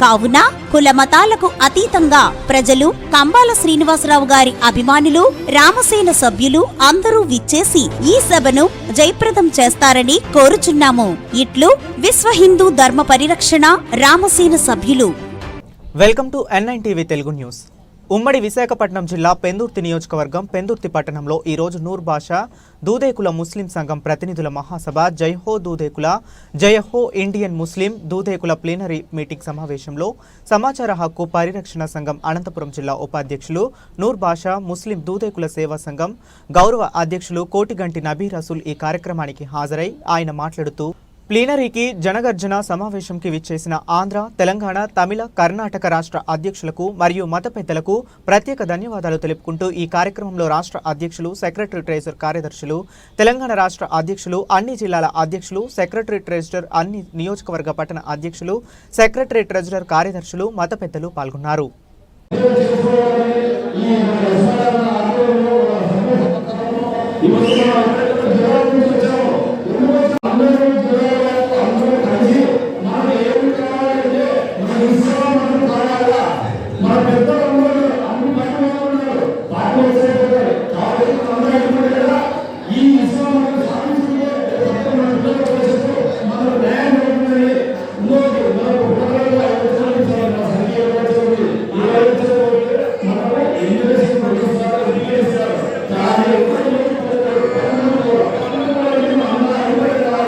కావున కుల మతాలకు అతీతంగా ప్రజలు కంబాల శ్రీనివాసరావు గారి అభిమానులు రామసేన సభ్యులు అందరూ విచ్చేసి ఈ సభను జయప్రదం చేస్తారని కోరుచున్నాము. ఇట్లు విశ్వ హిందూ ధర్మ పరిరక్షణ రామసేన సభ్యులు. Welcome to NIN TV Telugu news ఉమ్మడి విశాఖపట్నం జిల్లా పెందుర్తి నియోజకవర్గం పెందుర్తి పట్టణంలో ఈరోజు నూర్ భాషా దూదేకుల ముస్లిం సంఘం ప్రతినిధుల మహాసభ. జైహో దూదేకుల జయహో ఇండియన్ ముస్లిం దూదేకుల ప్లీనరీ మీటింగ్ సమావేశంలో సమాచార హక్కు పరిరక్షణ సంఘం అనంతపురం జిల్లా ఉపాధ్యక్షులు నూర్ భాషా ముస్లిం దూదేకుల సేవా సంఘం గౌరవ అధ్యక్షులు కోటిగంటి నబీ రసూల్ ఈ కార్యక్రమానికి హాజరై ఆయన మాట్లాడుతూ ప్లీనరీకి జనగర్జన సమావేశంకి విచ్చేసిన ఆంధ్ర తెలంగాణ తమిళ కర్ణాటక రాష్ట్ర అధ్యక్షులకు మరియు మత పెద్దలకు ప్రత్యేక ధన్యవాదాలు తెలుపుకుంటూ ఈ కార్యక్రమంలో రాష్ట్ర అధ్యక్షులు సెక్రటరీ ట్రెజర్ కార్యదర్శులు తెలంగాణ రాష్ట్ర అధ్యక్షులు అన్ని జిల్లాల అధ్యక్షులు సెక్రటరీ ట్రెజరర్ అన్ని నియోజకవర్గ పట్టణ అధ్యక్షులు సెక్రటరీ ట్రెజరర్ కార్యదర్శులు మత పెద్దలు పాల్గొన్నారు. para